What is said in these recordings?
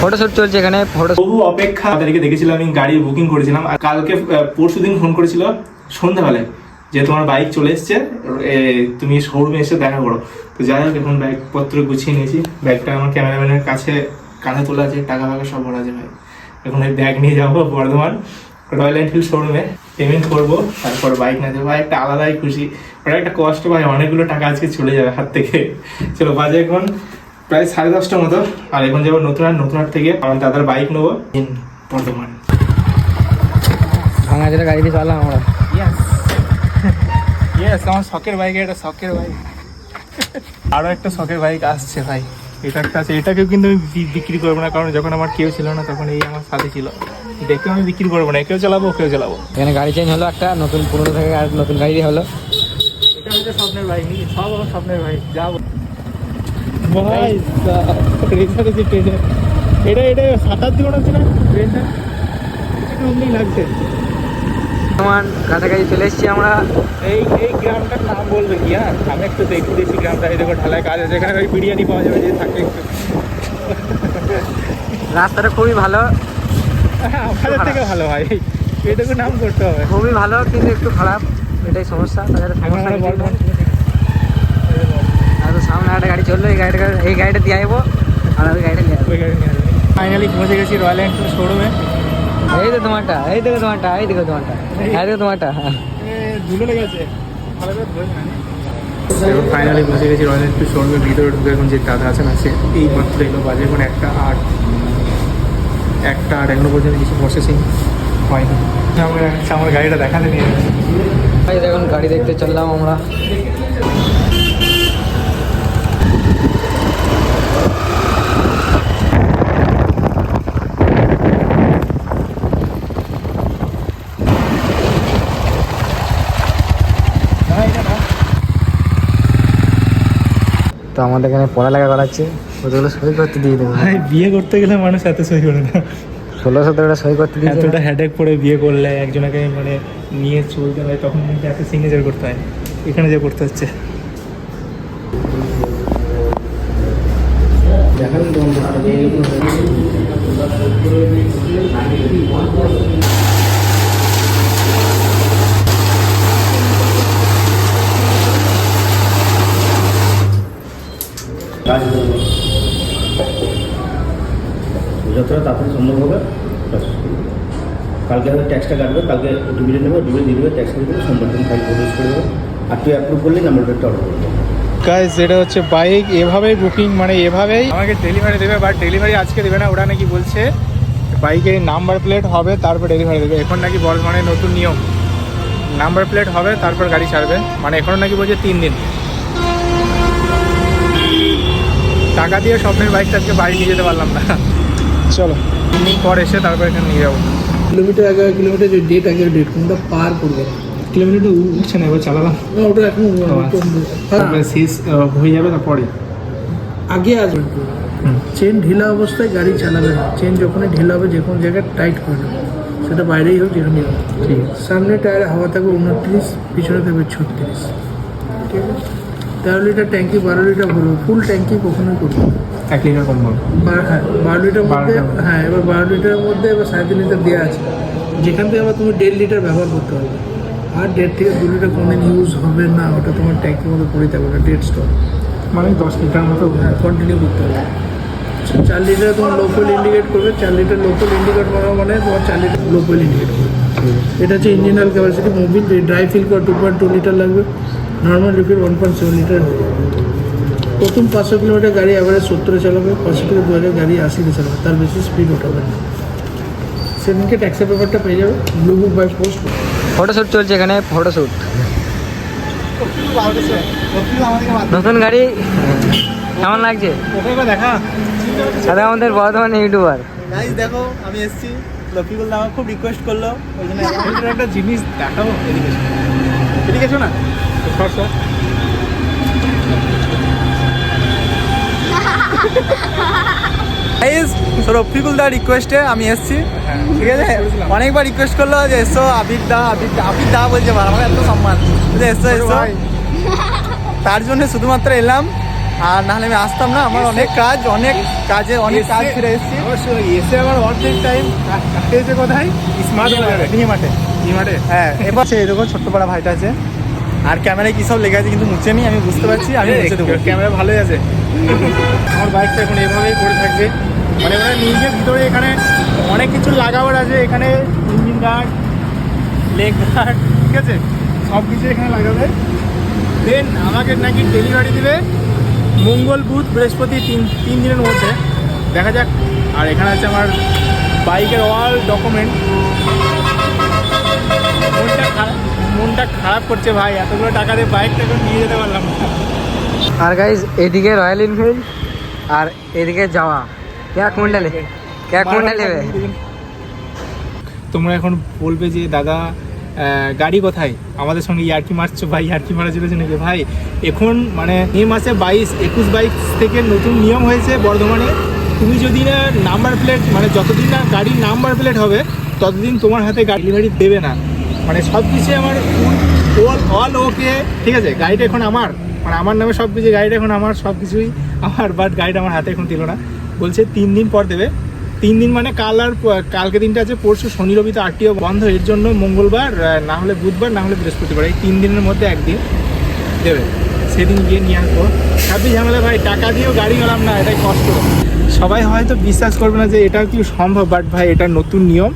Photoshoot চলছে এখানে photo অপেক্ষা তাদেরকে দেখেছিলাম, আমি গাড়ি বুকিং করেছিলাম। আর কালকে ফোন যে তোমার বাইক চলে তুমি শোরুমে দেখা করো। তো এখন গুছিয়ে নিয়েছি। আমার ক্যামেরাম্যানের কাছে কাঁধে তোলা আছে, টাকা ফাকা সব ভরা আছে ভাই। এখন এই ব্যাগ নিয়ে যাব বর্ধমান রয়্যাল এনফিল্ড শোরুমে পেমেন্ট করব, তারপর বাইক না ভাই একটা আলাদাই খুশি। ওটা একটা কষ্ট ভাই, অনেকগুলো টাকা আজকে চলে যাবে হাত থেকে। চলো, বাজে এখন প্রায় সাড়ে দশটার মতো। আর এখন যাব নতুন হাট নতুন হাট থেকে আমার দাদার বাইক নেব বর্ধমান। ভাঙা যেটা গাড়ি দিয়ে চালাম আমরা। ইয়েস আমার শখের বাইক এটা শখের বাইক আরও একটা শখের বাইক আসছে ভাই। এটা একটা আছে এটাকেও কিন্তু আমি বিক্রি করব না কারণ যখন আমার কেউ ছিল না তখন এই আমার সাথে ছিল। দেখে আমি বিক্রি করব না কেউ চালাবো কেউ চালাবো। এখানে গাড়ি চেঞ্জ হলো একটা নতুন পুরনো থেকে আর নতুন গাড়ি হলো। এটা হচ্ছে স্বপ্নের বাইক সব আমার স্বপ্নের বাইক যাব। ভাই ট্রেনে এটা এটা সাতার দিকে না? ট্রেনটা অমনি লাগছে। কাছাকাছি চলে এসেছি আমরা। এই এই গ্রামটার নাম বলবে কি হ্যাঁ? আমি একটু দিয়েছি গ্রামটা এই দেখো ঢালাই কাজ আছে। এখানে ওই বিরিয়ানি পাওয়া যাবে যে থাকে একটু। রাস্তাটা খুবই ভালো। হ্যাঁ, আমাদের থেকে ভালো ভাই। এটুকু নাম করতে হবে। খুবই ভালো কিন্তু একটু খারাপ। এটাই সমস্যা। এখন সমস্যা আমরা কিছুই বর্ধমান নেই। আর তো সামনে চলল এই গাড়িটা এই গাড়িটা দিয়ে আসব আর ওই গাড়িটা নিয়ে আসব। ফাইনালি পৌঁছে গেছি রয়্যাল এনফিল্ড শোরুমে এই তো তোমারটা এই দেখো তোমারটা এই দেখো তোমারটা এই দেখো তোমারটা। ধুলো লেগে আছে এখন ফাইনালি পৌঁছে গেছি রয়্যাল এনফিল্ড শোরুমের ভিতরে ঢুকে এখন যে দাদা আছেন আছে এই মাত্র এলো বাজে এখন একটা আট একটা আট এখনও পর্যন্ত কিছু প্রসেসিং হয়নি। আমার আমার গাড়িটা দেখাতে নিয়ে এই গাড়ি দেখতে চললাম আমরা। তো আমাদের এখানে পড়ালেখা করাচ্ছে। ওগুলো সই করতে দিয়ে দেবো? ভাই বিয়ে করতে গেলে মানুষ এত সই করে না। ষোলো সতেরোটা সই করতে দিয়ে এতটা হেডেক পরে বিয়ে করলে একজনকে মানে নিয়ে চলতে হয় তখন কিন্তু এত সিগনেচার করতে হয়। এখানে যে করতে হচ্ছে। কাজ করব যতটা তাড়াতাড়ি সম্ভব হবে কালকে হয়তো ট্যাক্সটা কাটবে কালকে ডিবিডে নেব ডিবিডে দিয়ে দেবে ট্যাক্স দিয়ে দেবে সোমবার দিন ফাইল প্রডিউস করে দেবো। আর তুই অ্যাপ্রুভ করলেই নাম্বার প্লেটটা অর্ডার করব গাইজ এটা হচ্ছে বাইক এভাবেই বুকিং মানে এভাবেই আমাকে ডেলিভারি দেবে বাট ডেলিভারি আজকে দেবে না ওরা নাকি বলছে বাইকের নাম্বার প্লেট হবে তারপর ডেলিভারি দেবে। এখন নাকি বর্ধমানে নতুন নিয়ম। নাম্বার প্লেট হবে তারপর গাড়ি ছাড়বে। মানে এখনও নাকি বলছে তিন দিন। টাকা দিয়ে স্বপ্নের বাইকটা আজকে বাড়ি নিয়ে যেতে পারলাম না। চলো। পর এসে তারপর এখানে নিয়ে যাব। কিলোমিটার আগে কিলোমিটার যে ডেট আগে ডেট কোনটা পার করবে? কিলোমিটার উঠছে না এবার চালালাম। না, ওটা এখন হ্যাঁ, শেষ হয়ে যাবে তারপরে আগে আসবে। চেন ঢিলা অবস্থায় গাড়ি চালাবে না। চেন যখনই ঢিলা হবে যে কোনো জায়গায় টাইট করে নেবে। সেটা বাইরেই হোক যেখানেই হোক। ঠিক আছে। সামনে টায়ারে হাওয়া থাকবে উনত্রিশ পিছনে থাকবে ছত্রিশ। ঠিক আছে? তেরো লিটার ট্যাঙ্কি বারো লিটার ভরবো ফুল ট্যাঙ্কি কখনোই করব এক লিটার কম হ্যাঁ বারো লিটার মধ্যে হ্যাঁ এবার বারো লিটারের মধ্যে এবার সাড়ে তিন লিটার দেওয়া আছে। যেখান থেকে আবার তুমি দেড় লিটার ব্যবহার করতে হবে আর দেড় থেকে দু লিটার কোনদিন ইউজ হবে না ওটা তোমার ট্যাঙ্কির মধ্যে পড়ে থাকবে ওটা ডেড স্টক মানে দশ লিটার মতো হ্যাঁ কন্টিনিউ করতে হবে। চার লিটার তোমার লোকাল ইন্ডিকেট করবে চার লিটার লোকাল ইন্ডিকেট করা মানে তোমার চার লিটার লোকাল ইন্ডিকেট করবে। এটা হচ্ছে ইঞ্জিনাল ক্যাপাসিটি মোবিল ড্রাই ফিল করে টু পয়েন্ট টু লিটার লাগবে। Normal liquid one point seven litre প্রথম পাঁচশো কিলোমিটার গাড়ি অ্যাভারেজ সত্তরে চালাবে পাঁচশো থেকে দু হাজার গাড়ি আশিতে চালাবে। তার বেশি স্পিড ওঠাবে না। সেদিনকে ট্যাক্সের পেপারটা পেয়ে যাবে blue book by post photoshoot চলছে এখানে ফটোশুট নতুন গাড়ি? কেমন লাগছে? দেখা সাথে আমাদের বর্ধমান ইউটিউবার গাইস দেখো আমি এসেছি। লফিকুল দা আমাকে খুব রিকোয়েস্ট করল। ওই জন্য একটা জিনিস দেখাবো। এদিকে এসো। না। সর সর গাইস রফিকুল দা রিকোয়েস্টে আমি এসছি। ঠিক আছে? অনেকবার রিকোয়েস্ট করল যে এসো আবির দা আবির দা আবির দা বলছে আমার এত সম্মান। এসো এসো। তার জন্য শুধুমাত্র এলাম। আর নাহলে আমি আসতাম না আমার অনেক কাজ অনেক কাজে অনেক কাজ ফিরে এসেছি। অবশ্যই এসে আমার অর্ধেক টাইম এসে কোথায়? স্মার্ট এই মাঠে হ্যাঁ এবার সে দেখো ছোট্ট পাড়া ভাইটা আছে। আর ক্যামেরায় কি সব লেগে আছে কিন্তু মুছে নি আমি বুঝতে পারছি আমি মুছে দেবো। ক্যামেরা ভালোই আছে। আমার বাইকটা এখন এভাবেই পড়ে থাকবে। মানে ওরা গিয়ে ভিতরে এখানে অনেক কিছু লাগাবার আছে। এখানে ইঞ্জিন গার্ড লেগ গার্ড ঠিক আছে? সব কিছু এখানে লাগাবে। দেন আমাকে নাকি ডেলিভারি দিবে। মঙ্গল বুধ বৃহস্পতি তিন তিন দিনের মধ্যে। দেখা যাক। আর এখানে আছে আমার বাইকের অল ডকুমেন্ট মনটা খারাপ মনটা খারাপ করছে ভাই। এতগুলো টাকা দিয়ে বাইকটা এখন নিয়ে যেতে পারলাম না। আর গাইজ এদিকে রয়্যাল এনফিল্ড আর এদিকে যাওয়া। ক্যা কোনটা লে ক্যা কোনটা নেবে? তোমরা এখন বলবে যে দাদা গাড়ি কোথায়? আমাদের সঙ্গে ইয়ার্কি মারছো, ভাই ইয়ার্কি মারা চলেছে নাকি? ভাই, এখন মানে মে মাসে বাইশ, একুশ বাইশ থেকে নতুন নিয়ম হয়েছে বর্ধমানে। তুমি যদি না নাম্বার প্লেট মানে যতদিন না গাড়ির নাম্বার প্লেট হবে, ততদিন তোমার হাতে গাড়ি ডেলিভারি দেবে না। মানে সব কিছু আমার অল অল ওকে ঠিক আছে? গাড়িটা এখন আমার। মানে আমার নামে সব কিছু, গাড়িটা এখন আমার, সব কিছুই আমার বাট গাড়িটা আমার হাতে এখন দিল না। বলছে তিন দিন পর দেবে। তিন দিন মানে কাল আর কালকে দিনটা আছে, পরশু শনি, রবি তো আরটিও বন্ধ, এর জন্য মঙ্গলবার না হলে বুধবার, না হলে বৃহস্পতিবার, এই তিন দিনের মধ্যে একদিন দেবে। সেদিন গিয়ে নিয়ে আসব। ছাব্বিশ ঝামেলা ভাই, টাকা দিয়েও গাড়ি গেলাম না, এটাই কষ্ট। সবাই হয়তো বিশ্বাস করবে না যে এটা কি সম্ভব বাট ভাই, এটা নতুন নিয়ম।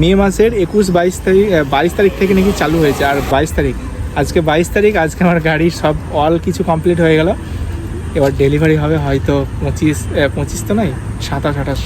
মে মাসের একুশ বাইশ তারিখ বাইশ তারিখ থেকে নাকি চালু হয়েছে, আর বাইশ তারিখ, আজকে বাইশ তারিখ, আজকে আমার গাড়ির সব অল কিছু কমপ্লিট হয়ে গেল। এবার ডেলিভারি হবে হয়তো পঁচিশ পঁচিশ তো নয় সাতাশ, আঠাশ।